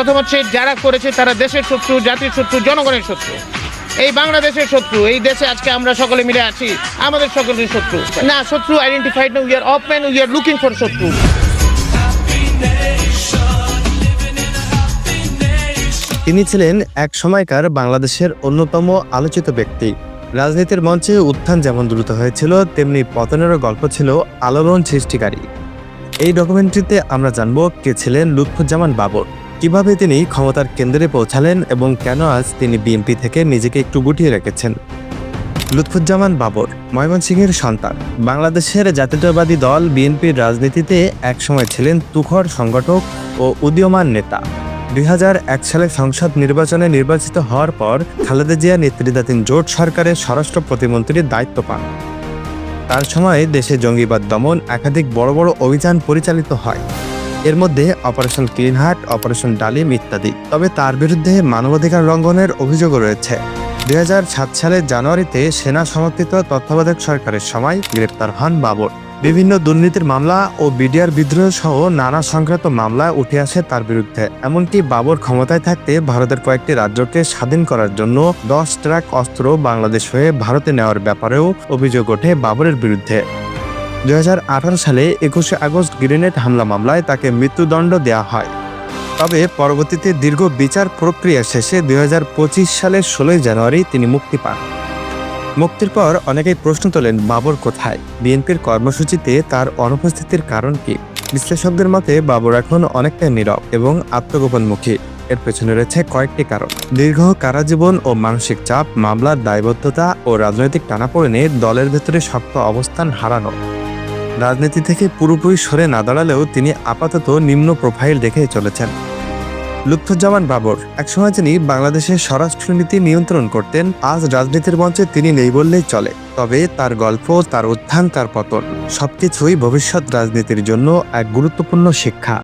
প্রথম হচ্ছে যারা করেছে তারা দেশের শত্রু, জাতির শত্রু, জনগণের শত্রু। এই বাংলাদেশের শত্রু, এই দেশে আজকে আমরা সকলে মিলে আছি, আমাদের সকলের শত্রু। না, শত্রু আইডেন্টিফাইড না we are open we are looking for শত্রু। তিনি ছিলেন এক সময়কার বাংলাদেশের অন্যতম আলোচিত ব্যক্তি। রাজনীতির মঞ্চে উত্থান যেমন দ্রুত হয়েছিল, তেমনি পতনেরও গল্প ছিল আলোড়ন সৃষ্টিকারী। এই ডকুমেন্টারিতে আমরা জানব কে ছিলেন লুৎফুজ্জামান বাবর। কীভাবে তিনি ক্ষমতার কেন্দ্রে পৌঁছালেন এবং কেন আজ তিনি বিএনপি থেকে নিজেকে একটু গুটিয়ে রেখেছেন? লুৎফুজ্জামান বাবর, ময়মনসিংহের সন্তান। বাংলাদেশের জাতীয়তাবাদী দল বিএনপির রাজনীতিতে একসময় ছিলেন তুখর সংগঠক ও উদীয়মান নেতা। দুই হাজার এক সালে সংসদ নির্বাচনে নির্বাচিত হওয়ার পর খালেদা জিয়া নেতৃত্বাধীন জোট সরকারের স্বরাষ্ট্র প্রতিমন্ত্রীর দায়িত্ব পান। তার সময়ে দেশে জঙ্গিবাদ দমন একাধিক বড় বড় অভিযান পরিচালিত হয়। এর মধ্যে অপারেশন ক্লিন হার্ট অপারেশন ডালিম ইত্যাদি। তবে তার বিরুদ্ধে মানবাধিকার লঙ্ঘনের অভিযোগও রয়েছে। দুই হাজার সাত সালের জানুয়ারিতে সেনা সমর্থিত তত্ত্বাবধায়ক সরকারের সময় গ্রেপ্তার হন বাবর। বিভিন্ন দুর্নীতির মামলা ও বিডিআর বিদ্রোহ সহ নানা সংক্রান্ত মামলায় উঠে আসে তার বিরুদ্ধে। এমনকি বাবর ক্ষমতায় থাকতে ভারতের কয়েকটি রাজ্যকে স্বাধীন করার জন্য দশ ট্রাক অস্ত্র বাংলাদেশ হয়ে ভারতে নেওয়ার ব্যাপারেও অভিযোগ ওঠে বাবরের বিরুদ্ধে। দুই সালে একুশে আগস্ট গ্রেনেড হামলা মামলায় তাকে মৃত্যুদণ্ড দেওয়া হয়। তবে পরবর্তীতে দীর্ঘ বিচার প্রক্রিয়া শেষে দুই হাজার পঁচিশ সালের ষোলোই জানুয়ারি তিনি মুক্তি পান। মুক্তির পর অনেকেই প্রশ্ন তোলেন, বাবর কোথায়? বিএনপির কর্মসূচিতে তার অনুপস্থিতির কারণ কি? বিশ্লেষকদের মতে, বাবর এখন অনেকটা নীরব এবং আত্মগোপনমুখী। এর পেছনে রয়েছে কয়েকটি কারণ। দীর্ঘ কারাজীবন ও মানসিক চাপ, মামলার দায়বদ্ধতা ও রাজনৈতিক টানাপোড়েনে দলের ভেতরে শক্ত অবস্থান হারানো। রাজনীতি থেকে পুরোপুরি সরে না দাঁড়ালেও তিনি আপাতত নিম্ন প্রোফাইল রেখে চলেছেন। লুৎফুজ্জামান বাবর, একসময় তিনি বাংলাদেশের স্বরাষ্ট্রনীতি নিয়ন্ত্রণ করতেন, আজ রাজনীতির মঞ্চে তিনি নেই বললেই চলে। তবে তার গল্প, তার উত্থান, তার পতন, সবকিছুই ভবিষ্যৎ রাজনীতির জন্য এক গুরুত্বপূর্ণ শিক্ষা।